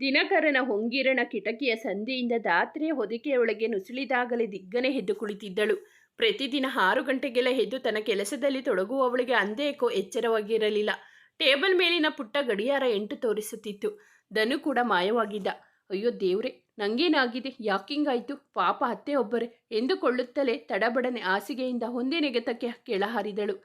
ದಿನಕರನ ಹೊಂಗಿರಣ ಕಿಟಕಿಯ ಸಂದಿಯಿಂದ ದಾತ್ರೆಯ ಹೊದಿಕೆಯೊಳಗೆ ನುಸುಳಿದಾಗಲೇ ದಿಗ್ಗನೆ ಎದ್ದು ಕುಳಿತಿದ್ದಳು. ಪ್ರತಿದಿನ ಆರು ಗಂಟೆಗೆಲ್ಲ ಎದ್ದು ತನ್ನ ಕೆಲಸದಲ್ಲಿ ತೊಡಗುವವಳಿಗೆ ಅಂದೇಕೋ ಎಚ್ಚರವಾಗಿರಲಿಲ್ಲ. ಟೇಬಲ್ ಮೇಲಿನ ಪುಟ್ಟ ಗಡಿಯಾರ ಎಂಟು ತೋರಿಸುತ್ತಿತ್ತು. ಧನು ಕೂಡ ಮಾಯವಾಗಿದ್ದ. ಅಯ್ಯೋ ದೇವ್ರೆ, ನಂಗೇನಾಗಿದೆ? ಯಾಕಿಂಗಾಯ್ತು? ಪಾಪ ಅತ್ತೆ ಒಬ್ಬರೇ ಎಂದುಕೊಳ್ಳುತ್ತಲೇ ತಡಬಡನೆ ಹಾಸಿಗೆಯಿಂದ ಹೊಂದೆ ನೆಗೆತಕ್ಕೆ ಕೆಳಹಾರಿದಳು.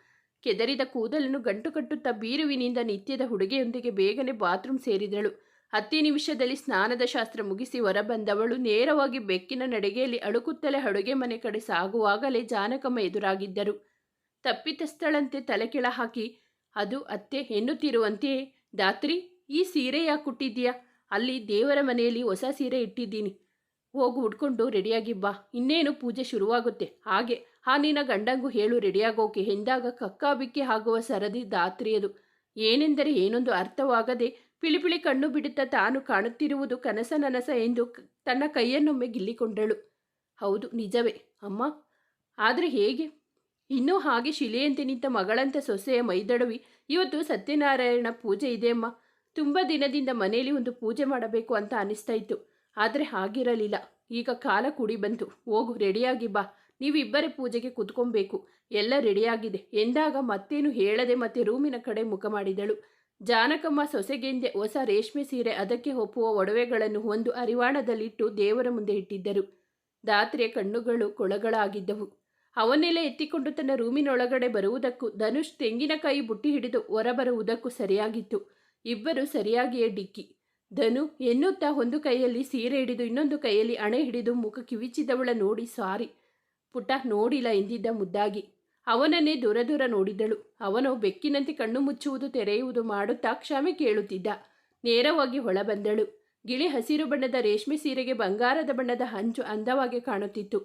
ಕೆದರಿದ ಕೂದಲನ್ನು ಗಂಟು ಕಟ್ಟುತ್ತಾ ಬೀರುವಿನಿಂದ ನಿತ್ಯದ ಹುಡುಗೆಯೊಂದಿಗೆ ಬೇಗನೆ ಬಾತ್ರೂಮ್ ಸೇರಿದಳು. ಹತ್ತು ನಿಮಿಷದಲ್ಲಿ ಸ್ನಾನದ ಶಾಸ್ತ್ರ ಮುಗಿಸಿ ಹೊರಬಂದವಳು ನೇರವಾಗಿ ಬೆಕ್ಕಿನ ನಡಿಗೆಯಲ್ಲಿ ಅಳುಕುತ್ತಲೇ ಅಡುಗೆ ಮನೆ ಕಡೆ ಸಾಗುವಾಗಲೇ ಜಾನಕಮ್ಮ ಎದುರಾಗಿದ್ದರು. ತಪ್ಪಿತಸ್ಥಳಂತೆ ತಲೆ ಕೆಳ ಹಾಕಿ ಅದು ಅತ್ತೆ ಎನ್ನುತ್ತಿರುವಂತೆಯೇ ದಾತ್ರಿ, ಈ ಸೀರೆ ಯಾಕೆ ಕುಟ್ಟಿದ್ದೀಯಾ ಅಲ್ಲಿ ದೇವರ ಮನೆಯಲ್ಲಿ ಹೊಸ ಸೀರೆ ಇಟ್ಟಿದ್ದೀನಿ. ಹೋಗು, ಉಟ್ಕೊಂಡು ರೆಡಿಯಾಗಿ ಬಾ. ಇನ್ನೇನು ಪೂಜೆ ಶುರುವಾಗುತ್ತೆ. ಹಾಗೆ, ಆ ನಿನ್ನ ಗಂಡಂಗೂ ಹೇಳು ರೆಡಿಯಾಗೋಕೆ. ಎಂದಾಗ ಕಕ್ಕಾಬಿಕ್ಕಿ ಆಗುವ ಸರದಿ ದಾತ್ರಿಯದು. ಏನೆಂದರೆ ಏನೊಂದು ಅರ್ಥವಾಗದೆ ಪಿಳಿಪಿಳಿ ಕಣ್ಣು ಬಿಡುತ್ತ ತಾನು ಕಾಣುತ್ತಿರುವುದು ಕನಸ ನನಸ ಎಂದು ತನ್ನ ಕೈಯನ್ನೊಮ್ಮೆ ಗಿಲ್ಲಿಕೊಂಡಳು. ಹೌದು, ನಿಜವೇ, ಅಮ್ಮ. ಆದರೆ ಹೇಗೆ? ಇನ್ನೂ ಹಾಗೆ ಶಿಲೆಯಂತೆ ನಿಂತ ಮಗಳಂತ ಸೊಸೆಯ ಮೈದಡವಿ. ಇವತ್ತು ಸತ್ಯನಾರಾಯಣ ಪೂಜೆ ಇದೆ, ಅಮ್ಮ. ತುಂಬ ದಿನದಿಂದ ಮನೆಯಲ್ಲಿ ಒಂದು ಪೂಜೆ ಮಾಡಬೇಕು ಅಂತ ಅನಿಸ್ತಾ ಇತ್ತು. ಆದರೆ ಹಾಗಿರಲಿಲ್ಲ. ಈಗ ಕಾಲ ಕೂಡಿ ಬಂತು. ಹೋಗು, ರೆಡಿಯಾಗಿ ಬಾ. ನೀವಿಬ್ಬರೇ ಪೂಜೆಗೆ ಕುತ್ಕೊಬೇಕು. ಎಲ್ಲ ರೆಡಿಯಾಗಿದೆ. ಎಂದಾಗ ಮತ್ತೇನು ಹೇಳದೆ ಮತ್ತೆ ರೂಮಿನ ಕಡೆ ಮುಖ ಮಾಡಿದಳು. ಜಾನಕಮ್ಮ ಸೊಸೆಗೆಂದೇ ಹೊಸ ರೇಷ್ಮೆ ಸೀರೆ ಅದಕ್ಕೆ ಒಪ್ಪುವ ಒಡವೆಗಳನ್ನು ಒಂದು ಅರಿವಾಣದಲ್ಲಿಟ್ಟು ದೇವರ ಮುಂದೆ ಇಟ್ಟಿದ್ದರು. ದಾತ್ರಿಯ ಕಣ್ಣುಗಳು ಕೊಳಗಳಾಗಿದ್ದವು. ಅವನ್ನೆಲ್ಲ ಎತ್ತಿಕೊಂಡು ತನ್ನ ರೂಮಿನೊಳಗಡೆ ಬರುವುದಕ್ಕೂ ಧನುಷ್ ತೆಂಗಿನಕಾಯಿ ಬುಟ್ಟಿ ಹಿಡಿದು ಹೊರಬರುವುದಕ್ಕೂ ಸರಿಯಾಗಿತ್ತು. ಇಬ್ಬರು ಸರಿಯಾಗಿಯೇ ಡಿಕ್ಕಿ. ಧನು ಎನ್ನುತ್ತಾ ಒಂದು ಕೈಯಲ್ಲಿ ಸೀರೆ ಹಿಡಿದು ಇನ್ನೊಂದು ಕೈಯಲ್ಲಿ ಅಣೆ ಹಿಡಿದು ಮುಖ ಕಿವಿಚಿದವಳ ನೋಡಿ ಸಾರಿ. ಪುಟ ನೋಡಿಲ್ಲ ಎಂದಿದ್ದ ಮುದ್ದಾಗಿ. ಅವನನ್ನೇ ದೂರ ದೂರ ನೋಡಿದಳು. ಅವನು ಬೆಕ್ಕಿನಂತೆ ಕಣ್ಣು ಮುಚ್ಚುವುದು ತೆರೆಯುವುದು ಮಾಡುತ್ತಾ ಕ್ಷಮೆ ಕೇಳುತ್ತಿದ್ದ. ನೇರವಾಗಿ ಹೊಳಬಂದಳು ಗಿಳಿ ಹಸಿರು ಬಣ್ಣದ ರೇಷ್ಮೆ ಸೀರೆಗೆ ಬಂಗಾರದ ಬಣ್ಣದ ಹಂಚು ಅಂದವಾಗಿ ಕಾಣುತ್ತಿತ್ತು.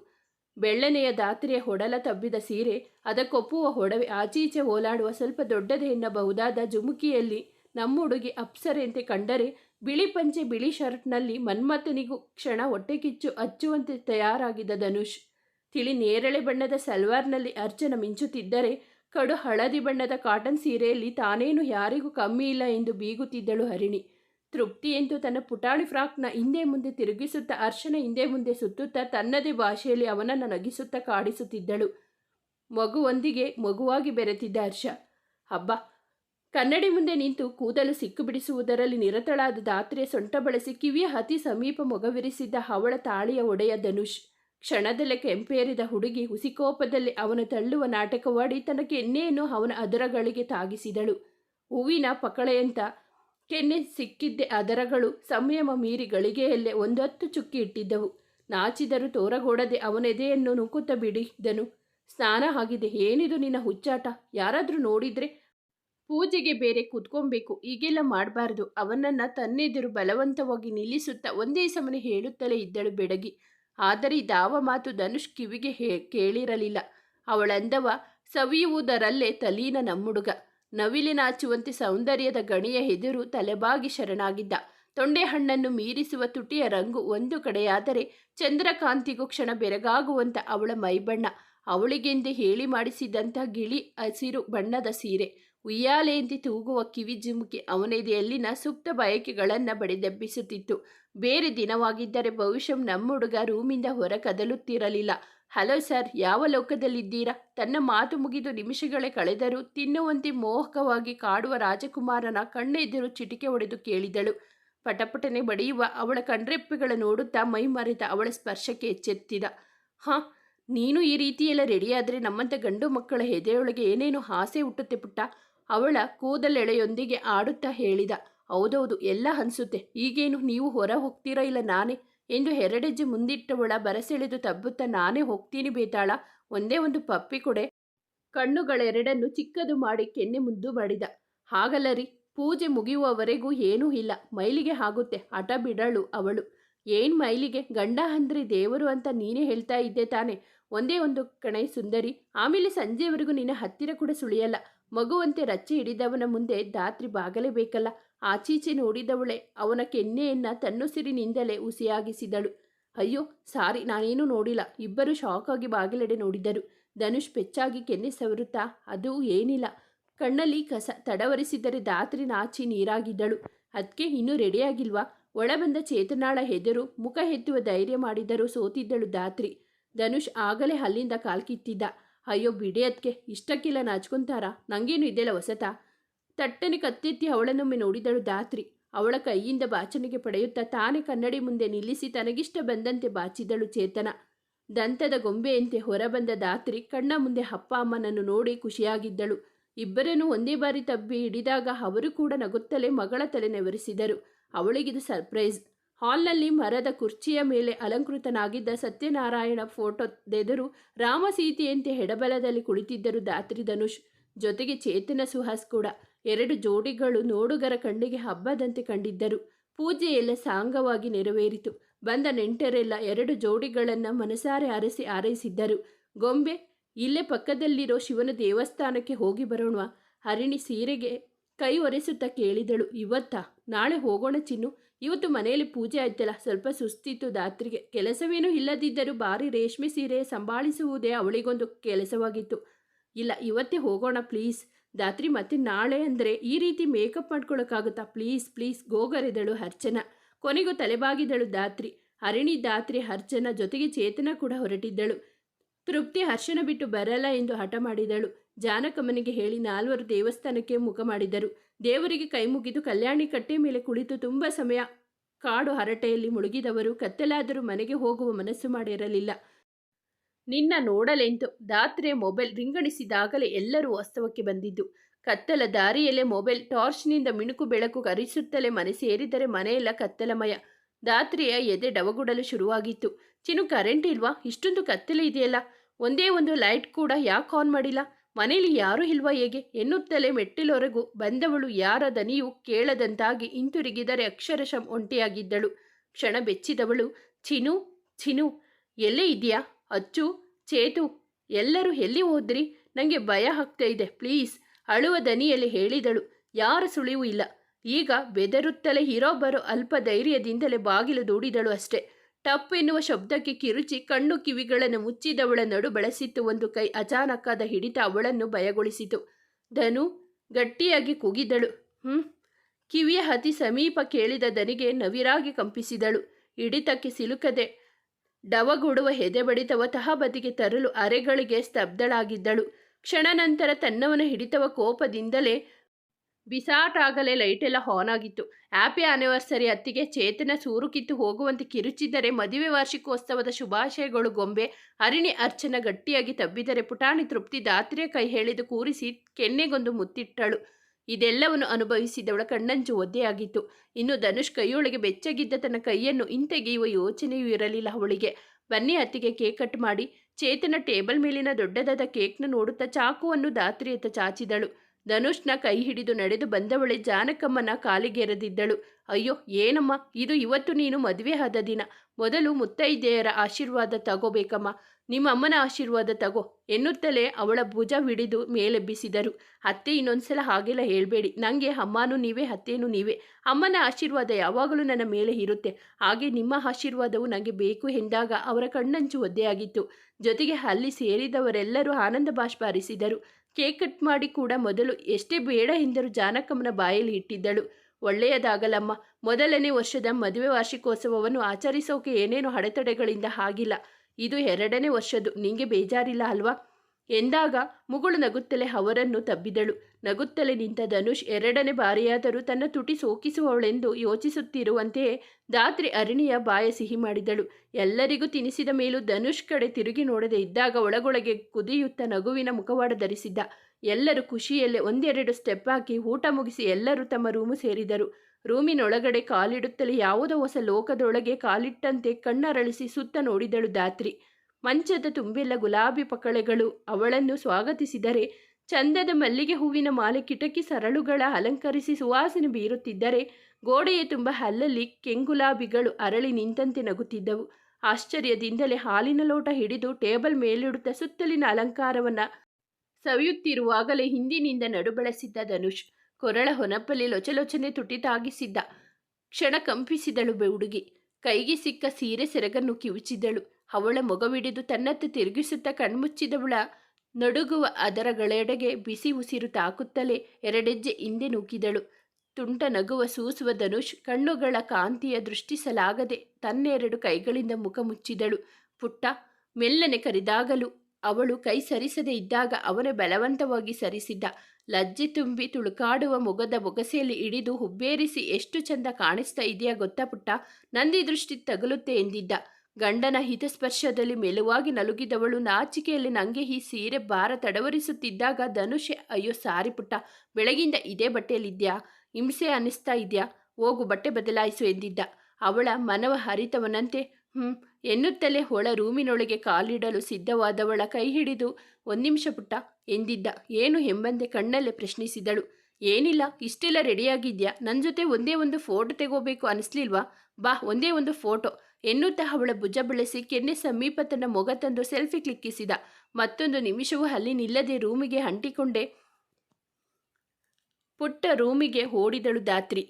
ಬೆಳ್ಳನೆಯ ದಾತ್ರಿಯ ಹೊಡಲ ತಬ್ಬಿದ ಸೀರೆ, ಅದಕ್ಕೊಪ್ಪುವ ಹೊಡವೆ ಆಚೀಚೆ ಓಲಾಡುವ ಸ್ವಲ್ಪ ದೊಡ್ಡದೆ ಎನ್ನಬಹುದಾದ ಜುಮುಕಿಯಲ್ಲಿ ನಮ್ಮ ಹುಡುಗಿ ಅಪ್ಸರೆಯಂತೆ ಕಂಡರೆ ಬಿಳಿ ಪಂಚೆ ಬಿಳಿ ಶರ್ಟ್ನಲ್ಲಿ ಮನ್ಮಥನಿಗೂ ಕ್ಷಣ ಹೊಟ್ಟೆ ಕಿಚ್ಚು ಹಚ್ಚುವಂತೆ ತಯಾರಾಗಿದ್ದ ಧನುಷ್. ತಿಳಿ ನೇರಳೆ ಬಣ್ಣದ ಸಲ್ವಾರ್ನಲ್ಲಿ ಅರ್ಚನ ಮಿಂಚುತ್ತಿದ್ದರೆ ಕಡು ಹಳದಿ ಬಣ್ಣದ ಕಾಟನ್ ಸೀರೆಯಲ್ಲಿ ತಾನೇನು ಯಾರಿಗೂ ಕಮ್ಮಿ ಇಲ್ಲ ಎಂದು ಬೀಗುತ್ತಿದ್ದಳು ಹರಿಣಿ. ತೃಪ್ತಿ ಎಂದು ತನ್ನ ಪುಟಾಣಿ ಫ್ರಾಕ್ನ ಹಿಂದೆ ಮುಂದೆ ತಿರುಗಿಸುತ್ತಾ ಅರ್ಶನ ಹಿಂದೆ ಮುಂದೆ ಸುತ್ತುತ್ತಾ ತನ್ನದೇ ಭಾಷೆಯಲ್ಲಿ ಅವನನ್ನು ನಗಿಸುತ್ತಾ ಕಾಡಿಸುತ್ತಿದ್ದಳು. ಮಗುವೊಂದಿಗೆ ಮಗುವಾಗಿ ಬೆರೆತಿದ್ದ ಹರ್ಷ. ಹಬ್ಬ ಕನ್ನಡಿ ಮುಂದೆ ನಿಂತು ಕೂದಲು ಸಿಕ್ಕು ಬಿಡಿಸುವುದರಲ್ಲಿ ನಿರತಳಾದ ದಾತ್ರೆಯ ಸೊಂಟ ಬಳಸಿ ಕಿವಿಯ ಅತಿ ಸಮೀಪ ಮೊಗವಿರಿಸಿದ್ದ ಅವಳ ತಾಳಿಯ ಒಡೆಯ ಧನುಷ್. ಕ್ಷಣದಲ್ಲೇ ಕೆಂಪೇರಿದ ಹುಡುಗಿ ಹುಸಿಕೋಪದಲ್ಲಿ ಅವನು ತಳ್ಳುವ ನಾಟಕವಾಡಿ ತನಗೆ ಕೆನ್ನೆಯನ್ನು ಅವನ ಅದರಗಳಿಗೆ ತಾಗಿಸಿದಳು. ಹೂವಿನ ಪಕಳೆಯಂತ ಕೆನ್ನೆ ಸಿಕ್ಕಿದ್ದೆ ಅದರಗಳು ಸಂಯಮ ಮೀರಿ ಗಳಿಗೆಯಲ್ಲೇ ಒಂದೊತ್ತು ಚುಕ್ಕಿ ಇಟ್ಟಿದ್ದವು. ನಾಚಿದರೂ ತೋರಗೊಡದೆ ಅವನೆದೆಯನ್ನು ನುಕುತ್ತ ಬಿಡಿದನು. ಸ್ನಾನ ಆಗಿದೆ, ಏನಿದು ನಿನ್ನ ಹುಚ್ಚಾಟ? ಯಾರಾದರೂ ನೋಡಿದ್ರೆ ಪೂಜೆಗೆ ಬೇರೆ ಕೂತ್ಕೊಬೇಕು ಈಗೆಲ್ಲ ಮಾಡಬಾರ್ದು. ಅವನನ್ನು ತನ್ನೆದುರು ಬಲವಂತವಾಗಿ ನಿಲ್ಲಿಸುತ್ತಾ ಒಂದೇ ಸಮನೆ ಹೇಳುತ್ತಲೇ ಇದ್ದಳು ಬೆಡಗಿ. ಆದರೆ ಇದಾವ ಮಾತು ಧನುಷ್ ಕಿವಿಗೆ ಹೇ ಕೇಳಿರಲಿಲ್ಲ. ಅವಳಂದವ ಸವಿಯುವುದರಲ್ಲೇ ತಲೀನ ನಮ್ಮುಡುಗ. ನವಿಲಿನಾಚುವಂತೆ ಸೌಂದರ್ಯದ ಗಣಿಯ ಎದುರು ತಲೆಬಾಗಿ ಶರಣಾಗಿದ್ದ. ತೊಂಡೆ ಹಣ್ಣನ್ನು ಮೀರಿಸುವ ತುಟಿಯ ರಂಗು ಒಂದು ಕಡೆಯಾದರೆ ಚಂದ್ರಕಾಂತಿಗೂ ಕ್ಷಣ ಬೆರಗಾಗುವಂತ ಅವಳ ಮೈಬಣ್ಣ. ಅವಳಿಗೆಂದೇ ಹೇಳಿ ಮಾಡಿಸಿದಂಥ ಗಿಳಿ, ಹಸಿರು ಬಣ್ಣದ ಸೀರೆ. ಉಯ್ಯಾಲೆಯಂತೆ ತೂಗುವ ಕಿವಿ ಜುಮುಕಿ ಅವನೆದೆಯಲ್ಲಿನ ಸುಪ್ತ ಬಯಕೆಗಳನ್ನು ಬಡಿದೆಬ್ಬಿಸುತ್ತಿತ್ತು ಬೇರೆ ದಿನವಾಗಿದ್ದರೆ ಬಹುಶಃ ನಮ್ಮ ಹುಡುಗ ರೂಮಿಂದ ಹೊರ ಕದಲುತ್ತಿರಲಿಲ್ಲ. ಹಲೋ ಸರ್, ಯಾವ ಲೋಕದಲ್ಲಿದ್ದೀರಾ? ತನ್ನ ಮಾತು ಮುಗಿದು ನಿಮಿಷಗಳೇ ಕಳೆದರೂ ತಿನ್ನುವಂತೆ ಮೋಹಕವಾಗಿ ಕಾಡುವ ರಾಜಕುಮಾರನ ಕಣ್ಣೆದುರು ಚಿಟಿಕೆ ಒಡೆದು ಕೇಳಿದಳು. ಪಟಪಟನೆ ಬಡಿಯುವ ಅವಳ ಕಣ್ರೆಪ್ಪೆಗಳ ನೋಡುತ್ತಾ ಮೈಮರೆತ ಅವಳ ಸ್ಪರ್ಶಕ್ಕೆ ಎಚ್ಚೆತ್ತಿದ. ಹಾಂ, ನೀನು ಈ ರೀತಿಯೆಲ್ಲ ರೆಡಿಯಾದರೆ ನಮ್ಮಂಥ ಗಂಡು ಮಕ್ಕಳ ಹೆದೆಯೊಳಗೆ ಏನೇನು ಆಸೆ ಹುಟ್ಟುತ್ತೆ ಪುಟ್ಟ. ಅವಳ ಕೂದಲೆಳೆಯೊಂದಿಗೆ ಆಡುತ್ತಾ ಹೇಳಿದ, ಹೌದೌದು, ಎಲ್ಲ ಅನ್ಸುತ್ತೆ. ಈಗೇನು ನೀವು ಹೊರ ಹೋಗ್ತೀರಾ ಇಲ್ಲ ನಾನೇ? ಎಂದು ಹೆರಡೆಜ್ಜೆ ಮುಂದಿಟ್ಟವಳ ಬರಸೆಳೆದು ತಬ್ಬುತ್ತಾ, ನಾನೇ ಹೋಗ್ತೀನಿ ಬೇತಾಳ. ಒಂದೇ ಒಂದು ಪಪ್ಪಿ ಕೊಡೆ. ಕಣ್ಣುಗಳೆರಡನ್ನು ಚಿಕ್ಕದು ಮಾಡಿ ಕೆನ್ನೆ ಮುದ್ದು ಮಾಡಿದ. ಹಾಗಲರಿ ಪೂಜೆ ಮುಗಿಯುವವರೆಗೂ ಏನೂ ಇಲ್ಲ. ಮೈಲಿಗೆ ಆಗುತ್ತೆ. ಹಠ ಬಿಡಳು ಅವಳು. ಏನ್ ಮೈಲಿಗೆ? ಗಂಡ ಅಂದ್ರೆ ದೇವರು ಅಂತ ನೀನೇ ಹೇಳ್ತಾ ಇದ್ದೆ ತಾನೆ. ಒಂದೇ ಒಂದು ಕಣೆ ಸುಂದರಿ. ಆಮೇಲೆ ಸಂಜೆವರೆಗೂ ನಿನ್ನ ಹತ್ತಿರ ಕೂಡ ಸುಳಿಯಲ್ಲ. ಮಗುವಂತೆ ರಚ್ಚಿ ಹಿಡಿದವನ ಮುಂದೆ ದಾತ್ರಿ ಬಾಗಲೇಬೇಕಲ್ಲ. ಆಚೀಚೆ ನೋಡಿದವಳೆ ಅವನ ಕೆನ್ನೆಯನ್ನ ತನ್ನುಸಿರಿನಿಂದಲೇ ಉಸಿಯಾಗಿಸಿದಳು. ಅಯ್ಯೋ, ಸಾರಿ, ನಾನೇನು ನೋಡಿಲ್ಲ. ಇಬ್ಬರು ಶಾಕ್ ಆಗಿ ಬಾಗಿಲೆಡೆ ನೋಡಿದರು. ಧನುಷ್ ಪೆಚ್ಚಾಗಿ ಕೆನ್ನೆ ಸವರುತ್ತಾ, ಅದು ಏನಿಲ್ಲ. ಕಣ್ಣಲ್ಲಿ ಕಸ ತಡವರಿಸಿದರೆ ದಾತ್ರಿ ನಾಚಿ ನೀರಾಗಿದ್ದಳು. ಅದಕ್ಕೆ ಇನ್ನೂ ರೆಡಿಯಾಗಿಲ್ವಾ? ಒಳಬಂದ ಚೇತನಾಳ ಹೆದರು, ಮುಖ ಎತ್ತುವ ಧೈರ್ಯ ಮಾಡಿದರೂ ಸೋತಿದ್ದಳು ದಾತ್ರಿ ಧನುಷ್ ಆಗಲೇ ಅಲ್ಲಿಂದ ಕಾಲ್ಕಿತ್ತಿದ್ದ. ಅಯ್ಯೋ ಬಿಡಿ ಅದಕ್ಕೆ ಇಷ್ಟಕ್ಕಿಲ್ಲ ನಾಚ್ಕೊಂತಾರ? ನಂಗೇನು ಇದೆಲ್ಲ ಹೊಸತ ತಟ್ಟನೆ ಕತ್ತೆತ್ತಿ ಅವಳನ್ನೊಮ್ಮೆ ನೋಡಿದಳು ದಾತ್ರಿ ಅವಳ ಕೈಯಿಂದ ಬಾಚಣಿಗೆ ಪಡೆಯುತ್ತಾ ತಾನೇ ಕನ್ನಡಿ ಮುಂದೆ ನಿಲ್ಲಿಸಿ ತನಗಿಷ್ಟ ಬಂದಂತೆ ಬಾಚಿದಳು ಚೇತನ. ದಂತದ ಗೊಂಬೆಯಂತೆ ಹೊರಬಂದ ದಾತ್ರಿ ಕಣ್ಣ ಮುಂದೆ ಅಪ್ಪ ಅಮ್ಮನನ್ನು ನೋಡಿ ಖುಷಿಯಾಗಿದ್ದಳು. ಇಬ್ಬರನ್ನು ಒಂದೇ ಬಾರಿ ತಬ್ಬಿ ಹಿಡಿದಾಗ ಅವರು ಕೂಡ ನಗುತ್ತಲೇ ಮಗಳ ತಲೆ ನೆವರಿಸಿದರು. ಅವಳಿಗಿದು ಸರ್ಪ್ರೈಸ್ ಹಾಲ್ನಲ್ಲಿ ಮರದ ಕುರ್ಚಿಯ ಮೇಲೆ ಅಲಂಕೃತನಾಗಿದ್ದ ಸತ್ಯನಾರಾಯಣ ಫೋಟೋದೆದುರು ರಾಮ ಸೀತೆಯಂತೆ ಎಡಬಲದಲ್ಲಿ ಕುಳಿತಿದ್ದರು ದಾತ್ರಿ ಧನುಷ್ ಜೊತೆಗೆ ಚೇತನ ಸುಹಾಸ್ ಕೂಡ ಎರಡು ಜೋಡಿಗಳು ನೋಡುಗರ ಕಣ್ಣಿಗೆ ಹಬ್ಬದಂತೆ ಕಂಡಿದ್ದರು. ಪೂಜೆಯೆಲ್ಲ ಸಾಂಗವಾಗಿ ನೆರವೇರಿತು. ಬಂದ ನೆಂಟರೆಲ್ಲ ಎರಡು ಜೋಡಿಗಳನ್ನು ಮನಸಾರೆ ಅರಸಿ ಆರೈಸಿದ್ದರು ಗೊಂಬೆ, ಇಲ್ಲೇ ಪಕ್ಕದಲ್ಲಿರೋ ಶಿವನ ದೇವಸ್ಥಾನಕ್ಕೆ ಹೋಗಿ ಬರೋಣ ಹರಿಣಿ ಸೀರೆಗೆ ಕೈ ಒರೆಸುತ್ತಾ ಕೇಳಿದಳು. ಇವತ್ತಾ? ನಾಳೆ ಹೋಗೋಣ ಚಿನ್ನು. ಇವತ್ತು ಮನೆಯಲ್ಲಿ ಪೂಜೆ ಆಯ್ತಲ್ಲ, ಸ್ವಲ್ಪ ಸುಸ್ತಿತ್ತು ದಾತ್ರಿಗೆ ಕೆಲಸವೇನೂ ಇಲ್ಲದಿದ್ದರೂ ಭಾರಿ ರೇಷ್ಮೆ ಸೀರೆ ಸಂಭಾಳಿಸುವುದೇ ಅವಳಿಗೊಂದು ಕೆಲಸವಾಗಿತ್ತು. ಇಲ್ಲ, ಇವತ್ತೇ ಹೋಗೋಣ ಪ್ಲೀಸ್. ದಾತ್ರಿ ಮತ್ತೆ ನಾಳೆ ಅಂದರೆ ಈ ರೀತಿ ಮೇಕಪ್ ಮಾಡ್ಕೊಳ್ಳೋಕ್ಕಾಗುತ್ತಾ ಪ್ಲೀಸ್ ಪ್ಲೀಸ್, ಗೋಗರೆದಳು ಅರ್ಚನ. ಕೊನೆಗೂ ತಲೆಬಾಗಿದಳು ದಾತ್ರಿ. ಹರಿಣಿ ದಾತ್ರಿ ಹರ್ಚನ ಜೊತೆಗೆ ಚೇತನ ಕೂಡ ಹೊರಟಿದ್ದಳು. ತೃಪ್ತಿ ಹರ್ಷನ ಬಿಟ್ಟು ಬರಲ್ಲ ಎಂದು ಹಠ ಮಾಡಿದಳು. ಜಾನಕಮ್ಮನಿಗೆ ಹೇಳಿ ನಾಲ್ವರು ದೇವಸ್ಥಾನಕ್ಕೆ ಮುಖ ಮಾಡಿದರು. ದೇವರಿಗೆ ಕೈ ಮುಗಿದು ಕಲ್ಯಾಣಿ ಕಟ್ಟೆ ಮೇಲೆ ಕುಳಿತು ತುಂಬ ಸಮಯ ಕಾಡು ಹರಟೆಯಲ್ಲಿ ಮುಳುಗಿದವರು, ಕತ್ತಲಾದರೂ ಮನೆಗೆ ಹೋಗುವ ಮನಸ್ಸು ಮಾಡಿರಲಿಲ್ಲ. ನಿನ್ನ ನೋಡಲೆಂತು ದಾತ್ರೆ ಮೊಬೈಲ್ ರಿಂಗಣಿಸಿದಾಗಲೇ ಎಲ್ಲರೂ ವಾಸ್ತವಕ್ಕೆ ಬಂದಿದ್ದು. ಕತ್ತಲ ದಾರಿಯಲ್ಲೇ ಮೊಬೈಲ್ ಟಾರ್ಚ್ನಿಂದ ಮಿಣುಕು ಬೆಳಕು ಕರಿಸುತ್ತಲೇ ಮನೆ ಸೇರಿದರೆ ಮನೆಯೆಲ್ಲ ಕತ್ತಲಮಯ. ದಾತ್ರಿಯ ಎದೆ ಡವಗುಡಲು ಶುರುವಾಗಿತ್ತು. ಚಿನ್ನು ಕರೆಂಟ್ ಇಲ್ವಾ? ಇಷ್ಟೊಂದು ಕತ್ತಲೆ ಇದೆಯಲ್ಲ? ಒಂದೇ ಒಂದು ಲೈಟ್ ಕೂಡ ಯಾಕೆ ಆನ್ ಮಾಡಿಲ್ಲ? ಮನೇಲಿ ಯಾರೂ ಇಲ್ವಾ ಹೇಗೆ? ಎನ್ನುತ್ತಲೇ ಮೆಟ್ಟಿಲೊರೆಗೂ ಬಂದವಳು ಯಾರ ದನಿಯೂ ಕೇಳದಂತಾಗಿ ಹಿಂತಿರುಗಿದರೆ ಅಕ್ಷರಶಃ ಒಂಟಿಯಾಗಿದ್ದಳು. ಕ್ಷಣ ಬೆಚ್ಚಿದವಳು ಚಿನು ಚಿನು ಎಲ್ಲೇ ಇದೆಯಾ ಅಚ್ಚು, ಚೇತು, ಎಲ್ಲರೂ ಎಲ್ಲಿ ಹೋದ್ರಿ? ನನಗೆ ಭಯ ಆಗ್ತಾ ಇದೆ, ಪ್ಲೀಸ್. ಅಳುವ ದನಿಯಲ್ಲಿ ಹೇಳಿದಳು, ಯಾರ ಸುಳಿವು ಇಲ್ಲ. ಈಗ ಬೆದರುತ್ತಲೇ ಇರೋ ಅಲ್ಪ ಧೈರ್ಯದಿಂದಲೇ ಬಾಗಿಲು ದೂಡಿದಳು ಅಷ್ಟೇ. ಟಪ್ ಎನ್ನುವ ಶಬ್ದಕ್ಕೆ ಕಿರುಚಿ ಕಣ್ಣು ಕಿವಿಗಳನ್ನು ಮುಚ್ಚಿದವಳ ನಡು ಬಳಸಿತ್ತು ಒಂದು ಕೈ ಅಚಾನಕ್ಕಾದ ಹಿಡಿತ ಅವಳನ್ನು ಭಯಗೊಳಿಸಿತು. ಧನು ಗಟ್ಟಿಯಾಗಿ ಕೂಗಿದಳು. ಹ್ಮ್? ಕಿವಿಯ ಅತಿ ಸಮೀಪ ಕೇಳಿದ ದನಿಗೆ ನವಿರಾಗಿ ಕಂಪಿಸಿದಳು. ಹಿಡಿತಕ್ಕೆ ಸಿಲುಕದೆ ಡವಗುಡುವ ಹೆದೆ ಬಡಿತವ ತಹಬದಿಗೆ ತರಲು ಅರೆಗಳಿಗೆ ಸ್ತಬ್ಧಳಾಗಿದ್ದಳು. ಕ್ಷಣ ನಂತರ ತನ್ನವನ ಹಿಡಿತವ ಕೋಪದಿಂದಲೇ ಬಿಸಾಟಾಗಲೇ ಲೈಟೆಲ್ಲ ಆನ್ ಆಗಿತ್ತು. ಹ್ಯಾಪಿ ಆನಿವರ್ಸರಿ ಅತ್ತಿಗೆ ಚೇತನ ಸೂರು ಕಿತ್ತು ಹೋಗುವಂತೆ ಕಿರುಚಿದರೆ ಮದುವೆ ವಾರ್ಷಿಕೋತ್ಸವದ ಶುಭಾಶಯಗಳು ಗೊಂಬೆ ಹರಿಣಿ ಅರ್ಚನ ಗಟ್ಟಿಯಾಗಿ ತಬ್ಬಿದರೆ ಪುಟಾಣಿ ತೃಪ್ತಿ ದಾತ್ರಿಯ ಕೈ ಹೇಳಿದು ಕೂರಿಸಿ ಕೆನ್ನೆಗೊಂದು ಮುತ್ತಿಟ್ಟಳು. ಇದೆಲ್ಲವನ್ನು ಅನುಭವಿಸಿದವಳ ಕಣ್ಣಂಚು ಒದ್ದೆಯಾಗಿತ್ತು. ಇನ್ನು ಧನುಷ್ ಕೈಯೊಳಗೆ ಬೆಚ್ಚಗಿದ್ದ ತನ್ನ ಕೈಯನ್ನು ಹಿಂತೆಗೆಯುವ ಯೋಚನೆಯೂ ಇರಲಿಲ್ಲ ಅವಳಿಗೆ. ಬನ್ನಿ ಅತ್ತಿಗೆ ಕೇಕ್ ಕಟ್ ಮಾಡಿ. ಚೇತನ ಟೇಬಲ್ ಮೇಲಿನ ದೊಡ್ಡದಾದ ಕೇಕ್ನ ನೋಡುತ್ತಾ ಚಾಕುವನ್ನು ದಾತ್ರಿಯತ್ತ ಚಾಚಿದಳು. ಧನುಷ್ನ ಕೈ ಹಿಡಿದು ನಡೆದು ಬಂದವಳೆ ಜಾನಕಮ್ಮನ ಕಾಲಿಗೆರೆದಿದ್ದಳು. ಅಯ್ಯೋ, ಏನಮ್ಮ? ಇದು ಇವತ್ತು ನೀನು ಮದುವೆ ಆದ ದಿನ. ಮೊದಲು ಮುತ್ತೈದೆಯರ ಆಶೀರ್ವಾದ ತಗೋಬೇಕಮ್ಮ. ನಿಮ್ಮ ಅಮ್ಮನ ಆಶೀರ್ವಾದ ತಗೋ ಎನ್ನುತ್ತಲೇ ಅವಳ ಭುಜ ಹಿಡಿದು ಮೇಲೆಬ್ಬಿಸಿದರು. ಅತ್ತೆ ಇನ್ನೊಂದ್ಸಲ ಹಾಗೆಲ್ಲ ಹೇಳಬೇಡಿ. ನನಗೆ ಅಮ್ಮನೂ ನೀವೇ, ಅತ್ತೇನೂ ನೀವೇ. ಅಮ್ಮನ ಆಶೀರ್ವಾದ ಯಾವಾಗಲೂ ನನ್ನ ಮೇಲೆ ಇರುತ್ತೆ. ಹಾಗೆ ನಿಮ್ಮ ಆಶೀರ್ವಾದವು ನನಗೆ ಬೇಕು ಎಂದಾಗ ಅವರ ಕಣ್ಣಂಚು ಒದ್ದೆಯಾಗಿತ್ತು. ಜೊತೆಗೆ ಅಲ್ಲಿ ಸೇರಿದವರೆಲ್ಲರೂ ಆನಂದ ಬಾಷ್ಪ ಹರಿಸಿದರು ಕೇಕ್ ಕಟ್ ಮಾಡಿ ಕೂಡ ಮೊದಲು ಎಷ್ಟೇ ಬೇಡ ಎಂದರೂ ಜಾನಕಮ್ಮನ ಬಾಯಲ್ಲಿ ಇಟ್ಟಿದ್ದಳು. ಒಳ್ಳೆಯದಾಗಲಮ್ಮ, ಮೊದಲನೇ ವರ್ಷದ ಮದುವೆ ವಾರ್ಷಿಕೋತ್ಸವವನ್ನು ಆಚರಿಸೋಕೆ ಏನೇನು ಅಡೆತಡೆಗಳಿಂದ ಆಗಿಲ್ಲ. ಇದು ಎರಡನೇ ವರ್ಷದ್ದು, ನಿಂಗೆ ಬೇಜಾರಿಲ್ಲ ಅಲ್ವಾ? ಎಂದಾಗ ಮುಗುಳು ನಗುತ್ತಲೇ ಅವರನ್ನು ತಬ್ಬಿದಳು. ನಗುತ್ತಲೇ ನಿಂತ ಧನುಷ್ ಎರಡನೇ ಬಾರಿಯಾದರೂ ತನ್ನ ತುಟಿ ಸೋಕಿಸುವವಳೆಂದು ಯೋಚಿಸುತ್ತಿರುವಂತೆಯೇ ದಾತ್ರಿ ಅರಿಣಿಯ ಬಾಯ ಸಿಹಿ ಮಾಡಿದಳು. ಎಲ್ಲರಿಗೂ ತಿನಿಸಿದ ಮೇಲೂ ಧನುಷ್ ಕಡೆ ತಿರುಗಿ ನೋಡದೆ ಇದ್ದಾಗ ಒಳಗೊಳಗೆ ಕುದಿಯುತ್ತ ನಗುವಿನ ಮುಖವಾಡ ಧರಿಸಿದ್ದ. ಎಲ್ಲರೂ ಖುಷಿಯಲ್ಲೇ ಒಂದೆರಡು ಸ್ಟೆಪ್ ಹಾಕಿ ಊಟ ಮುಗಿಸಿ ಎಲ್ಲರೂ ತಮ್ಮ ರೂಮು ಸೇರಿದರು. ರೂಮಿನೊಳಗಡೆ ಕಾಲಿಡುತ್ತಲೇ ಯಾವುದೋ ಹೊಸ ಲೋಕದೊಳಗೆ ಕಾಲಿಟ್ಟಂತೆ ಕಣ್ಣರಳಿಸಿ ಸುತ್ತ ನೋಡಿದಳು ದಾತ್ರಿ ಮಂಚದ ತುಂಬೆಲ್ಲ ಗುಲಾಬಿ ಪಕಳೆಗಳು ಅವಳನ್ನು ಸ್ವಾಗತಿಸಿದರೆ ಚಂದದ ಮಲ್ಲಿಗೆ ಹೂವಿನ ಮಾಲೆ ಕಿಟಕಿ ಸರಳುಗಳ ಅಲಂಕರಿಸಿ ಸುವಾಸನೆ ಬೀರುತ್ತಿದ್ದರೆ ಗೋಡೆಯ ತುಂಬ ಹಲ್ಲಲ್ಲಿ ಕೆಂಗುಲಾಬಿಗಳು ಅರಳಿ ನಿಂತಂತೆ ನಗುತ್ತಿದ್ದವು. ಆಶ್ಚರ್ಯದಿಂದಲೇ ಹಾಲಿನ ಲೋಟ ಹಿಡಿದು ಟೇಬಲ್ ಮೇಲಿಡುತ್ತ ಸುತ್ತಲಿನ ಅಲಂಕಾರವನ್ನ ಸವಿಯುತ್ತಿರುವಾಗಲೇ ಹಿಂದಿನಿಂದ ನಡುಬಳಸಿದ್ದ ಧನುಷ್ ಕೊರಳ ಹೊನಪಲ್ಲಿ ಲೊಚಲೊಚನೆ ತುಟಿ ತಾಗಿಸಿದ್ದ. ಕ್ಷಣ ಕಂಪಿಸಿದಳು ಹುಡುಗಿ ಕೈಗೆ ಸಿಕ್ಕ ಸೀರೆ ಸೆರಗನ್ನು ಕಿವುಚಿದಳು ಅವಳ ಮೊಗವಿಡಿದು ತನ್ನತ್ತ ತಿರುಗಿಸುತ್ತ ಕಣ್ಮುಚ್ಚಿದವಳ ನಡುಗುವ ಅದರಗಳೆಡೆಗೆ ಬಿಸಿ ಉಸಿರು ತಾಕುತ್ತಲೇ ಎರಡೆಜ್ಜೆ ಹಿಂದೆ ನುಗ್ಗಿದಳು. ತುಂಟ ನಗುವ ಸೂಸುವ ಧನುಷ್ ಕಣ್ಣುಗಳ ಕಾಂತಿಯ ದೃಷ್ಟಿಸಲಾಗದೆ ತನ್ನೆರಡು ಕೈಗಳಿಂದ ಮುಖ ಮುಚ್ಚಿದಳು. ಪುಟ್ಟ, ಮೆಲ್ಲನೆ ಕರಿದಾಗಲು ಅವಳು ಕೈ ಸರಿಸದೆ ಇದ್ದಾಗ ಅವನೇ ಬಲವಂತವಾಗಿ ಸರಿಸಿದ್ದ. ಲಜ್ಜೆ ತುಂಬಿ ತುಳುಕಾಡುವ ಮೊಗದ ಬೊಗಸೆಯಲ್ಲಿ ಹಿಡಿದು ಹುಬ್ಬೇರಿಸಿ ಎಷ್ಟು ಚಂದ ಕಾಣಿಸ್ತಾ ಇದೆಯಾ ಗೊತ್ತಾ ಪುಟ್ಟ? ನಂದಿ ದೃಷ್ಟಿ ತಗಲುತ್ತೆ ಎಂದಿದ್ದ. ಗಂಡನ ಹಿತಸ್ಪರ್ಶದಲ್ಲಿ ಮೆಲುವಾಗಿ ನಲುಗಿದವಳು ನಾಚಿಕೆಯಲ್ಲಿ ನಂಗೆ ಈ ಸೀರೆ ಭಾರ ತಡವರಿಸುತ್ತಿದ್ದಾಗ ಧನುಷ್, ಅಯ್ಯೋ, ಸಾರಿ ಪುಟ್ಟ, ಬೆಳಗಿಂದ ಇದೇ ಬಟ್ಟೆಯಲ್ಲಿದ್ಯಾ? ಹಿಂಸೆ ಅನ್ನಿಸ್ತಾ ಇದೆಯಾ? ಹೋಗು, ಬಟ್ಟೆ ಬದಲಾಯಿಸು ಎಂದಿದ್ದ. ಅವಳ ಮನವ ಹರಿತವನಂತೆ, ಹ್ಮ್, ಎನ್ನುತ್ತಲೇ ಒಳ ರೂಮಿನೊಳಗೆ ಕಾಲಿಡಲು ಸಿದ್ಧವಾದವಳ ಕೈ ಹಿಡಿದು, ಒಂದು ನಿಮಿಷ ಪುಟ್ಟ ಎಂದಿದ್ದ. ಏನು ಎಂಬಂತೆ ಕಣ್ಣಲ್ಲೇ ಪ್ರಶ್ನಿಸಿದಳು. ಏನಿಲ್ಲ, ಇಷ್ಟೆಲ್ಲ ರೆಡಿಯಾಗಿದ್ಯಾ ನನ್ನ ಜೊತೆ ಒಂದೇ ಒಂದು ಫೋಟೋ ತೆಗೋಬೇಕು ಅನಿಸ್ಲಿಲ್ವಾ? ಬಾ, ಒಂದೇ ಒಂದು ಫೋಟೋ ಎನ್ನುತ್ತಾ ಅವಳ ಭುಜ ಬಳಸಿ ಕೆನ್ನೆ ಸಮೀಪ ತನ್ನ ಮೊಗ ತಂದು ಸೆಲ್ಫಿ ಕ್ಲಿಕ್ಕಿಸಿದ. ಮತ್ತೊಂದು ನಿಮಿಷವೂ ಅಲ್ಲಿ ನಿಲ್ಲದೆ ರೂಮಿಗೆ ಅಂಟಿಕೊಂಡೆ. ಪುಟ್ಟ ರೂಮಿಗೆ ಓಡಿದಳು ದಾತ್ರಿ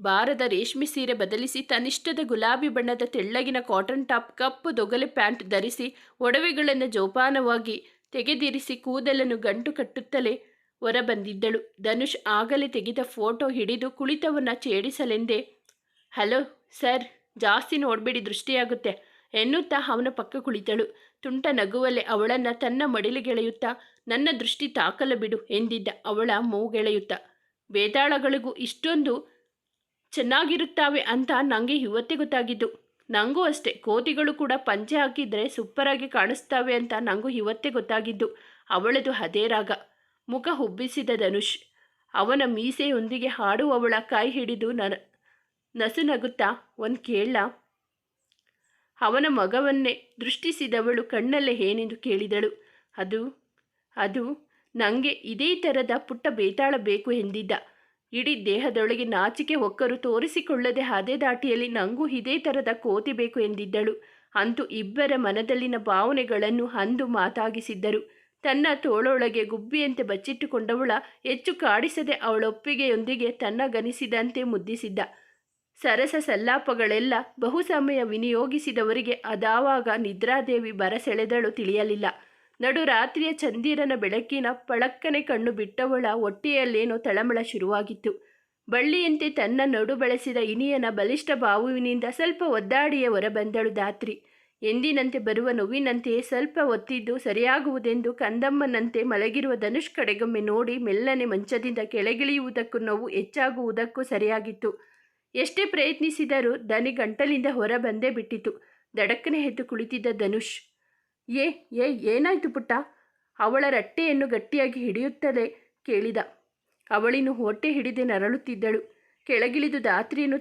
ಬಾರದ ರೇಷ್ಮೆ ಸೀರೆ ಬದಲಿಸಿ ತನ್ನಿಷ್ಟದ ಗುಲಾಬಿ ಬಣ್ಣದ ತೆಳ್ಳಗಿನ ಕಾಟನ್ ಟಾಪ್, ಕಪ್ಪು ದೊಗಲೆ ಪ್ಯಾಂಟ್ ಧರಿಸಿ ಒಡವೆಗಳನ್ನು ಜೋಪಾನವಾಗಿ ತೆಗೆದಿರಿಸಿ ಕೂದಲನ್ನು ಗಂಟು ಕಟ್ಟುತ್ತಲೇ ಹೊರಬಂದಿದ್ದಳು. ಧನುಷ್ ಆಗಲೇ ತೆಗೆದ ಫೋಟೋ ಹಿಡಿದು ಕುಳಿತವನ್ನ ಛೇಡಿಸಲೆಂದೇ, ಹಲೋ ಸರ್ ಜಾಸ್ತಿ ನೋಡಬೇಡಿ ದೃಷ್ಟಿಯಾಗುತ್ತೆ. ಎನ್ನುತ್ತಾ ಅವನ ಪಕ್ಕ ಕುಳಿತಳು. ತುಂಟ ನಗುವಲೆ ಅವಳನ್ನು ತನ್ನ ಮಡಿಲಿಗೆಳೆಯುತ್ತಾ, ನನ್ನ ದೃಷ್ಟಿ ತಾಕಲ ಬಿಡು ಎಂದಿದ್ದ ಅವಳ ಮೂಗೆಳೆಯುತ್ತ. ಬೇತಾಳಗಳಿಗೂ ಇಷ್ಟೊಂದು ಚೆನ್ನಾಗಿರುತ್ತಾವೆ ಅಂತ ನನಗೆ ಇವತ್ತೇ ಗೊತ್ತಾಗಿದ್ದು. ನನಗೂ ಅಷ್ಟೇ, ಕೋತಿಗಳು ಕೂಡ ಪಂಚೆ ಹಾಕಿದರೆ ಸೂಪರಾಗಿ ಕಾಣಿಸ್ತಾವೆ ಅಂತ ನನಗೂ ಇವತ್ತೇ ಗೊತ್ತಾಗಿದ್ದು. ಅವಳದು ಅದೇ ರಾಗ. ಮುಖ ಹುಬ್ಬಿಸಿದ ಧನುಷ್. ಅವನ ಮೀಸೆಯೊಂದಿಗೆ ಹಾಡುವವಳ ಕೈ ಹಿಡಿದು ನರ ನಸು ನಗುತ್ತಾ, ಒಂದು ಕೇಳ. ಅವನ ಮಗವನ್ನೇ ದೃಷ್ಟಿಸಿದವಳು ಕಣ್ಣಲ್ಲೇ ಏನೆಂದು ಕೇಳಿದಳು. ಅದು ಅದು ನನಗೆ ಇದೇ ಥರದ ಪುಟ್ಟ ಬೇತಾಳ ಬೇಕು ಎಂದಿದ್ದ. ಇಡೀ ದೇಹದೊಳಗೆ ನಾಚಿಕೆ ಒಕ್ಕರು ತೋರಿಸಿಕೊಳ್ಳದೆ ಅದೇ ದಾಟಿಯಲ್ಲಿ ನಂಗೂ ಇದೇ ಥರದ ಕೋತಿ ಬೇಕು ಎಂದಿದ್ದಳು. ಅಂತೂ ಇಬ್ಬರ ಮನದಲ್ಲಿನ ಭಾವನೆಗಳನ್ನು ಅಂದು ಮಾತಾಗಿಸಿದ್ದರು. ತನ್ನ ತೋಳೊಳಗೆ ಗುಬ್ಬಿಯಂತೆ ಬಚ್ಚಿಟ್ಟುಕೊಂಡವಳ ಹೆಚ್ಚು ಕಾಡಿಸದೆ ಅವಳೊಪ್ಪಿಗೆಯೊಂದಿಗೆ ತನ್ನ ಗನಿಸಿದಂತೆ ಮುದ್ದಿಸಿದ್ದ. ಸರಸ ಸಲ್ಲಾಪಗಳೆಲ್ಲ ಬಹು ಸಮಯ ವಿನಿಯೋಗಿಸಿದವರಿಗೆ ಅದಾವಾಗ ನಿದ್ರಾದೇವಿ ಬರಸೆಳೆದಳು ತಿಳಿಯಲಿಲ್ಲ. ನಡುರಾತ್ರಿಯ ಚಂದಿರನ ಬೆಳಕಿನ ಪಳಕ್ಕನೆ ಕಣ್ಣು ಬಿಟ್ಟವಳ ಹೊಟ್ಟೆಯಲ್ಲೇನೋ ತಳಮಳ ಶುರುವಾಗಿತ್ತು. ಬಳ್ಳಿಯಂತೆ ತನ್ನ ನಡು ಬಳಸಿದ ಇನಿಯನ ಬಲಿಷ್ಠ ಬಾವುವಿನಿಂದ ಸ್ವಲ್ಪ ಒದ್ದಾಡಿಯೇ ಹೊರಬಂದಳು ದಾತ್ರಿ ಎಂದಿನಂತೆ ಬರುವ ನೋವಿನಂತೆಯೇ ಸ್ವಲ್ಪ ಒತ್ತಿದ್ದು ಸರಿಯಾಗುವುದೆಂದು ಕಂದಮ್ಮನಂತೆ ಮಲಗಿರುವ ಧನುಷ್ ಕಡೆಗೊಮ್ಮೆ ನೋಡಿ ಮೆಲ್ಲನೆ ಮಂಚದಿಂದ ಕೆಳಗಿಳಿಯುವುದಕ್ಕೂ ನೋವು ಹೆಚ್ಚಾಗುವುದಕ್ಕೂ ಸರಿಯಾಗಿತ್ತು. ಎಷ್ಟೇ ಪ್ರಯತ್ನಿಸಿದರೂ ದನಿ ಗಂಟಲಿಂದ ಹೊರ ಬಂದೇ ಬಿಟ್ಟಿತು. ದಡಕ್ಕನೆ ಎದ್ದು ಕುಳಿತಿದ್ದ ಧನುಷ್, ಏ ಏ, ಏನಾಯ್ತು ಪುಟ್ಟ? ಅವಳ ರಟ್ಟೆಯನ್ನು ಗಟ್ಟಿಯಾಗಿ ಹಿಡಿಯುತ್ತದೆ ಕೇಳಿದ. ಅವಳಿನ್ನು ಹೊಟ್ಟೆ ಹಿಡಿದೆ ನರಳುತ್ತಿದ್ದಳು. ಕೆಳಗಿಳಿದು ದಾತ್ರಿಯನ್ನು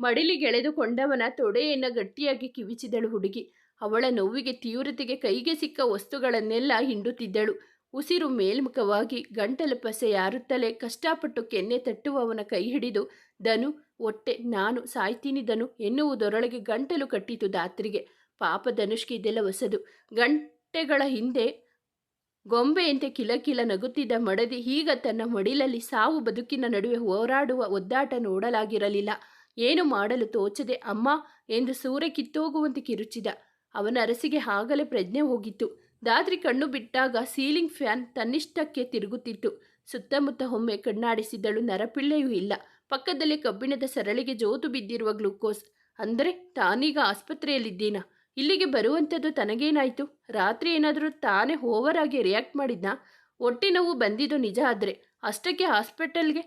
ಮಡಿಲಿಗೆಳೆದುಕೊಂಡವನ ತೊಡೆಯನ್ನು ಗಟ್ಟಿಯಾಗಿ ಕಿವಿಚಿದಳು ಹುಡುಗಿ. ಅವಳ ನೋವಿಗೆ ತೀವ್ರತೆಗೆ ಕೈಗೆ ಸಿಕ್ಕ ವಸ್ತುಗಳನ್ನೆಲ್ಲ ಹಿಂಡುತ್ತಿದ್ದಳು. ಉಸಿರು ಮೇಲ್ಮುಖವಾಗಿ ಗಂಟಲು ಪಸೆಯಾರುತ್ತಲೇ ಕಷ್ಟಪಟ್ಟು ಕೆನ್ನೆ ತಟ್ಟುವವನ ಕೈ ಹಿಡಿದು, ದನು ಒಟ್ಟೆ ನಾನು ಸಾಯ್ತೀನಿ ದನು ಎನ್ನುವುದರೊಳಗೆ ಗಂಟಲು ಕಟ್ಟಿತು ದಾತ್ರಿಗೆ ಪಾಪ ಧನುಷ್ಗೆ ಇದೆಲ್ಲ ಹೊಸದು. ಗಂಟೆಗಳ ಹಿಂದೆ ಗೊಂಬೆಯಂತೆ ಕಿಲಕಿಲ ನಗುತ್ತಿದ್ದ ಮಡದಿ ಈಗ ತನ್ನ ಮಡಿಲಲ್ಲಿ ಸಾವು ಬದುಕಿನ ನಡುವೆ ಹೋರಾಡುವ ಒದ್ದಾಟ ನೋಡಲಾಗಿರಲಿಲ್ಲ. ಏನು ಮಾಡಲು ತೋಚದೆ, ಅಮ್ಮ, ಎಂದು ಸೂರೆ ಕಿತ್ತೋಗುವಂತೆ ಕಿರುಚಿದ. ಅವನ ಅರಸಿಗೆ ಆಗಲೇ ಪ್ರಜ್ಞೆ ಹೋಗಿತ್ತು. ದಾದ್ರಿ ಕಣ್ಣು ಬಿಟ್ಟಾಗ ಸೀಲಿಂಗ್ ಫ್ಯಾನ್ ತನ್ನಿಷ್ಟಕ್ಕೆ ತಿರುಗುತ್ತಿತ್ತು. ಸುತ್ತಮುತ್ತ ಒಮ್ಮೆ ಕಣ್ಣಾಡಿಸಿದಳು ನರಪಿಳ್ಳೆಯೂ ಇಲ್ಲ. ಪಕ್ಕದಲ್ಲಿ ಕಬ್ಬಿಣದ ಸರಳಿಗೆ ಜೋತು ಬಿದ್ದಿರುವ ಗ್ಲೂಕೋಸ್. ಅಂದರೆ ತಾನೀಗ ಆಸ್ಪತ್ರೆಯಲ್ಲಿದ್ದೀನ? ಇಲ್ಲಿಗೆ ಬರುವಂಥದ್ದು ತನಗೇನಾಯಿತು? ರಾತ್ರಿ ಏನಾದರೂ ತಾನೇ ಓವರ್ ಆಗಿ ರಿಯಾಕ್ಟ್ ಮಾಡಿದ್ನ? ಹೊಟ್ಟೆ ನೋವು ಬಂದಿದ್ದು ನಿಜ ಆದರೆ ಅಷ್ಟಕ್ಕೆ ಹಾಸ್ಪಿಟಲ್ಗೆ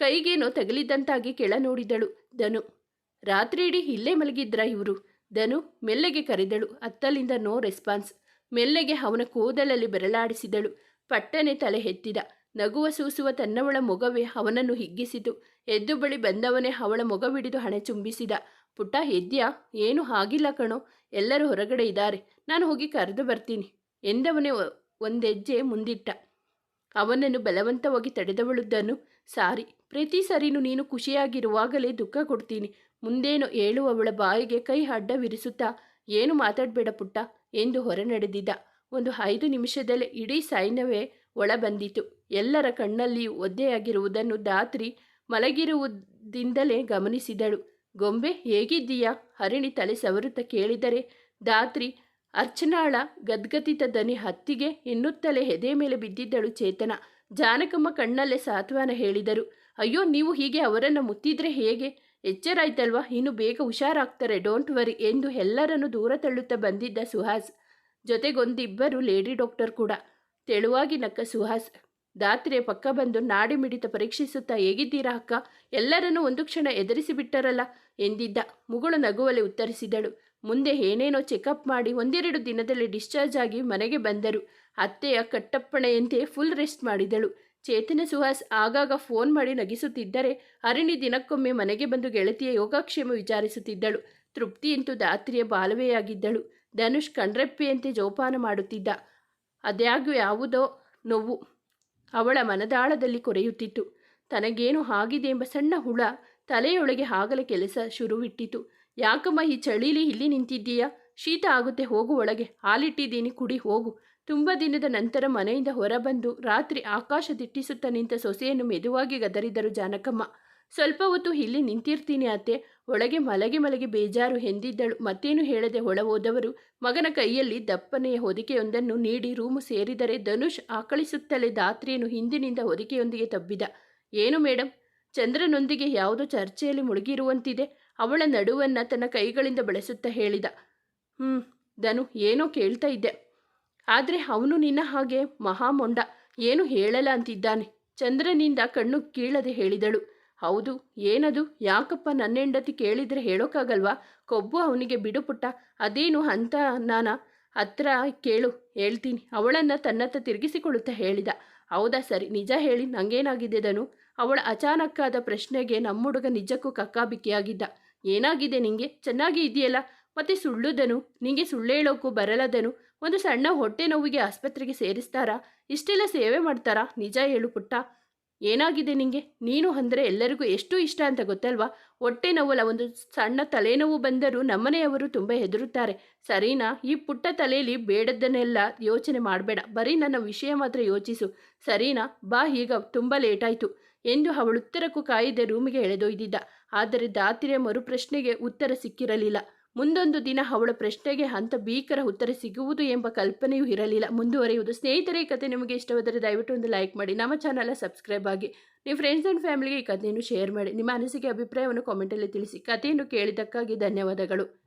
ಕೈಗೇನೋ ತಗಲಿದ್ದಂತಾಗಿ ಕೆಳ ನೋಡಿದಳು ಧನು. ರಾತ್ರಿ ಇಡೀ ಇಲ್ಲೇ ಮಲಗಿದ್ರ ಇವರು? ಧನು ಮೆಲ್ಲೆಗೆ ಕರೆದಳು, ಅತ್ತಲಿಂದ ನೋ ರೆಸ್ಪಾನ್ಸ್. ಮೆಲ್ಲೆಗೆ ಅವನ ಕೂದಲಲ್ಲಿ ಬೆರಳಾಡಿಸಿದಳು. ಪಟ್ಟನೆ ತಲೆ ಎತ್ತಿದ. ನಗುವ ಸೂಸುವ ತನ್ನವಳ ಮೊಗವೇ ಅವನನ್ನು ಹಿಗ್ಗಿಸಿತು. ಎದ್ದು ಬಳಿ ಬಂದವನೇ ಅವಳ ಮೊಗವಿಡಿದು ಹಣೆ ಚುಂಬಿಸಿದ ಪುಟ್ಟ, ಎದ್ಯಾ? ಏನು ಆಗಿಲ್ಲ ಕಣೋ. ಎಲ್ಲರೂ ಹೊರಗಡೆ ಇದ್ದಾರೆ. ನಾನು ಹೋಗಿ ಕರೆದು ಬರ್ತೀನಿ. ಎಂದವನೇ ಒಂದೆಜ್ಜೆ ಮುಂದಿಟ್ಟ. ಅವನನ್ನು ಬಲವಂತವಾಗಿ ತಡೆದವಳುದ್ದನು. ಸಾರಿ. ಪ್ರತಿ ಸರಿನು ನೀನು ಖುಷಿಯಾಗಿರುವಾಗಲೇ ದುಃಖ ಕೊಡ್ತೀನಿ. ಮುಂದೇನು ಹೇಳುವವಳ ಬಾಯಿಗೆ ಕೈ ಅಡ್ಡವಿರಿಸುತ್ತಾ. ಏನು ಮಾತಾಡಬೇಡ ಪುಟ್ಟ. ಎಂದು ಹೊರ ನಡೆದಿದ್ದ ಒಂದು ಐದು ನಿಮಿಷದಲ್ಲೇ ಇಡೀ ಸೈನ್ಯವೇ ಒಳ ಬಂದಿತು ಎಲ್ಲರ ಕಣ್ಣಲ್ಲಿಯೂ ಒದ್ದೆಯಾಗಿರುವುದನ್ನು ದಾತ್ರಿ ಮಲಗಿರುವುದಿಂದಲೇ ಗಮನಿಸಿದಳು. ಗೊಂಬೆ, ಹೇಗಿದ್ದೀಯಾ? ಹರಿಣಿ ತಲೆ ಸವರುತ್ತ ಕೇಳಿದರೆ ದಾತ್ರಿ ಅರ್ಚನಾಳ ಗದ್ಗತಿತ ದನಿ ಹತ್ತಿಗೆ ಎನ್ನುತ್ತಲೇ ಹೆದೆ ಮೇಲೆ ಬಿದ್ದಿದ್ದಳು ಚೇತನ. ಜಾನಕಮ್ಮ ಕಣ್ಣಲ್ಲೇ ಸಾತ್ವಾನ ಹೇಳಿದರು. ಅಯ್ಯೋ, ನೀವು ಹೀಗೆ ಅವರನ್ನು ಮುತ್ತಿದ್ರೆ ಹೇಗೆ? ಎಚ್ಚರ ಆಯ್ತಲ್ವಾ ಇನ್ನು ಬೇಗ ಹುಷಾರಾಗ್ತಾರೆ. ಡೋಂಟ್ ವರಿ ಎಂದು ಎಲ್ಲರನ್ನು ದೂರ ತಳ್ಳುತ್ತಾ ಬಂದಿದ್ದ ಸುಹಾಸ್. ಜೊತೆಗೊಂದಿಬ್ಬರು ಲೇಡಿ ಡಾಕ್ಟರ್ ಕೂಡ. ತೆಳುವಾಗಿ ನಕ್ಕ ಸುಹಾಸ್. ದಾತ್ರೆ ಪಕ್ಕ ಬಂದು ನಾಡಿ ಮಿಡಿತ ಪರೀಕ್ಷಿಸುತ್ತಾ, ಹೇಗಿದ್ದೀರಾ ಅಕ್ಕ? ಎಲ್ಲರನ್ನು ಒಂದು ಕ್ಷಣ ಎದುರಿಸಿಬಿಟ್ಟರಲ್ಲ ಎಂದಿದ್ದ. ಮುಗುಳು ನಗುವಲ್ಲಿ ಉತ್ತರಿಸಿದಳು. ಮುಂದೆ ಏನೇನೋ ಚೆಕಪ್ ಮಾಡಿ ಒಂದೆರಡು ದಿನದಲ್ಲಿ ಡಿಸ್ಚಾರ್ಜ್ ಆಗಿ ಮನೆಗೆ ಬಂದರು. ಅತ್ತೆಯ ಕಟ್ಟಪ್ಪಣೆಯಂತೆ ಫುಲ್ ರೆಸ್ಟ್ ಮಾಡಿದಳು. ಚೇತನ ಸುಹಾಸ್ ಆಗಾಗ ಫೋನ್ ಮಾಡಿ ನಗಿಸುತ್ತಿದ್ದರೆ ಅರಿಣಿ ದಿನಕ್ಕೊಮ್ಮೆ ಮನೆಗೆ ಬಂದು ಗೆಳತಿಯ ಯೋಗಕ್ಷೇಮ ವಿಚಾರಿಸುತ್ತಿದ್ದಳು. ತೃಪ್ತಿಯಂತೂ ದಾತ್ರಿಯ ಬಾಲವೆಯಾಗಿದ್ದಳು. ಧನುಷ್ ಕಣ್ರೆಪ್ಪೆಯಂತೆ ಜೋಪಾನ ಮಾಡುತ್ತಿದ್ದ. ಅದ್ಯಾಗೂ ಯಾವುದೋ ನೋವು ಅವಳ ಮನದಾಳದಲ್ಲಿ ಕೊರೆಯುತ್ತಿತ್ತು. ತನಗೇನು ಆಗಿದೆ ಎಂಬ ಸಣ್ಣ ಹುಳ ತಲೆಯೊಳಗೆ ಆಗಲೇ ಕೆಲಸ ಶುರುವಿಟ್ಟಿತು. ಯಾಕಮ್ಮ ಈ ಚಳಿಲಿ ಇಲ್ಲಿ ನಿಂತಿದ್ದೀಯಾ? ಶೀತ ಆಗುತ್ತೆ ಹೋಗು ಒಳಗೆ. ಹಾಲಿಟ್ಟಿದ್ದೀನಿ ಕುಡಿ ಹೋಗು. ತುಂಬ ದಿನದ ನಂತರ ಮನೆಯಿಂದ ಹೊರಬಂದು ರಾತ್ರಿ ಆಕಾಶ ದಿಟ್ಟಿಸುತ್ತಾ ನಿಂತ ಸೊಸೆಯನ್ನು ಮೆದುವಾಗಿ ಗದರಿದರು ಜಾನಕಮ್ಮ. ಸ್ವಲ್ಪ ಹೊತ್ತು ಇಲ್ಲಿ ನಿಂತಿರ್ತೀನಿ ಅತ್ತೆ. ಒಳಗೆ ಮಲಗೆ ಮಲಗೆ ಬೇಜಾರು ಹೆಂದಿದ್ದಳು ಮತ್ತೇನು ಹೇಳದೆ ಒಳ ಹೋದವರು ಮಗನ ಕೈಯಲ್ಲಿ ದಪ್ಪನೆಯ ಹೊದಿಕೆಯೊಂದನ್ನು ನೀಡಿ ರೂಮು ಸೇರಿದರೆ ಧನುಷ್ ಆಕಳಿಸುತ್ತಲೇ ದಾತ್ರಿಯನ್ನು ಹಿಂದಿನಿಂದ ಹೊದಿಕೆಯೊಂದಿಗೆ ತಬ್ಬಿದ. ಏನು ಮೇಡಮ್ ಚಂದ್ರನೊಂದಿಗೆ ಯಾವುದೋ ಚರ್ಚೆಯಲ್ಲಿ ಮುಳುಗಿರುವಂತಿದೆ. ಅವಳ ನಡುವನ್ನು ತನ್ನ ಕೈಗಳಿಂದ ಬಳಸುತ್ತಾ ಹೇಳಿದ. ಹ್ಞೂ ಧನು, ಏನೋ ಕೇಳ್ತಾ ಇದ್ದೆ. ಆದರೆ ಅವನು ನಿನ್ನ ಹಾಗೆ ಮಹಾಮೊಂಡ, ಏನು ಹೇಳಲ್ಲ ಅಂತಿದ್ದಾನೆ. ಚಂದ್ರನಿಂದ ಕಣ್ಣು ಕೀಳದೆ ಹೇಳಿದಳು. ಹೌದು, ಏನದು? ಯಾಕಪ್ಪ ನನ್ನ ಹೆಂಡತಿ ಕೇಳಿದ್ರೆ ಹೇಳೋಕ್ಕಾಗಲ್ವಾ? ಕೊಬ್ಬು ಅವನಿಗೆ ಬಿಡುಪುಟ್ಟ ಅದೇನು ಅಂತ ನಾನ ಹತ್ರ ಕೇಳು, ಹೇಳ್ತೀನಿ. ಅವಳನ್ನು ತನ್ನತ್ತ ತಿರುಗಿಸಿಕೊಳ್ಳುತ್ತಾ ಹೇಳಿದ. ಹೌದಾ ಸರಿ, ನಿಜ ಹೇಳಿ, ನಂಗೇನಾಗಿದೆ ದನು ಅವಳ ಅಚಾನಕ್ಕಾದ ಪ್ರಶ್ನೆಗೆ ನಮ್ಮುಡುಗ ನಿಜಕ್ಕೂ ಕಕ್ಕಾಬಿಕ್ಕಿಯಾಗಿದ್ದ. ಏನಾಗಿದೆ ನಿಂಗೆ? ಚೆನ್ನಾಗಿ ಇದೆಯಲ್ಲ? ಮತ್ತೆ ಸುಳ್ಳುದನು ನಿಂಗೆ ಸುಳ್ಳು ಬರಲ್ಲದನು ಒಂದು ಸಣ್ಣ ಹೊಟ್ಟೆ ನೋವಿಗೆ ಆಸ್ಪತ್ರೆಗೆ ಸೇರಿಸ್ತಾರಾ? ಇಷ್ಟೆಲ್ಲ ಸೇವೆ ಮಾಡ್ತಾರಾ? ನಿಜ ಹೇಳು ಪುಟ್ಟ. ಏನಾಗಿದೆ ನಿಂಗೆ? ನೀನು ಅಂದರೆ ಎಲ್ಲರಿಗೂ ಎಷ್ಟು ಇಷ್ಟ ಅಂತ ಗೊತ್ತಲ್ವಾ? ಹೊಟ್ಟೆ ನೋವಲ್ಲ, ಒಂದು ಸಣ್ಣ ತಲೆನೋವು ಬಂದರೂ ನಮ್ಮನೆಯವರು ತುಂಬ ಹೆದರುತ್ತಾರೆ. ಸರಿನಾ, ಈ ಪುಟ್ಟ ತಲೆಯಲ್ಲಿ ಬೇಡದ್ದನ್ನೆಲ್ಲ ಯೋಚನೆ ಮಾಡಬೇಡ. ಬರೀ ನನ್ನ ವಿಷಯ ಮಾತ್ರ ಯೋಚಿಸು. ಸರಿನಾ, ಬಾ ಈಗ, ತುಂಬ ಲೇಟಾಯಿತು. ಎಂದು ಅವಳು ಉತ್ತರಕ್ಕೂ ಕಾಯಿದೆ ರೂಮಿಗೆ ಎಳೆದೊಯ್ದಿದ್ದ. ಆದರೆ ದಾತ್ರಿಯ ಮರುಪ್ರಶ್ನೆಗೆ ಉತ್ತರ ಸಿಕ್ಕಿರಲಿಲ್ಲ. ಮುಂದೊಂದು ದಿನ ಅವಳ ಪ್ರಶ್ನೆಗೆ ಅಂಥ ಭೀಕರ ಉತ್ತರ ಸಿಗುವುದು ಎಂಬ ಕಲ್ಪನೆಯೂ ಇರಲಿಲ್ಲ. ಮುಂದುವರಿಯುವುದು ಸ್ನೇಹಿತರೆ, ಈ ಕತೆ ನಿಮಗೆ ಇಷ್ಟವಾದರೆ ದಯವಿಟ್ಟು ಒಂದು ಲೈಕ್ ಮಾಡಿ. ನಮ್ಮ ಚಾನಲ್ ಸಬ್ಸ್ಕ್ರೈಬ್ ಆಗಿ. ನಿಮ್ಮ ಫ್ರೆಂಡ್ಸ್ ಆ್ಯಂಡ್ ಫ್ಯಾಮಿಲಿಗೆ ಈ ಕಥೆಯನ್ನು ಶೇರ್ ಮಾಡಿ. ನಿಮ್ಮ ಅನಿಸಿಕೆ, ಅಭಿಪ್ರಾಯವನ್ನು ಕಾಮೆಂಟಲ್ಲಿ ತಿಳಿಸಿ. ಕಥೆಯನ್ನು ಕೇಳಿದ್ದಕ್ಕಾಗಿ ಧನ್ಯವಾದಗಳು.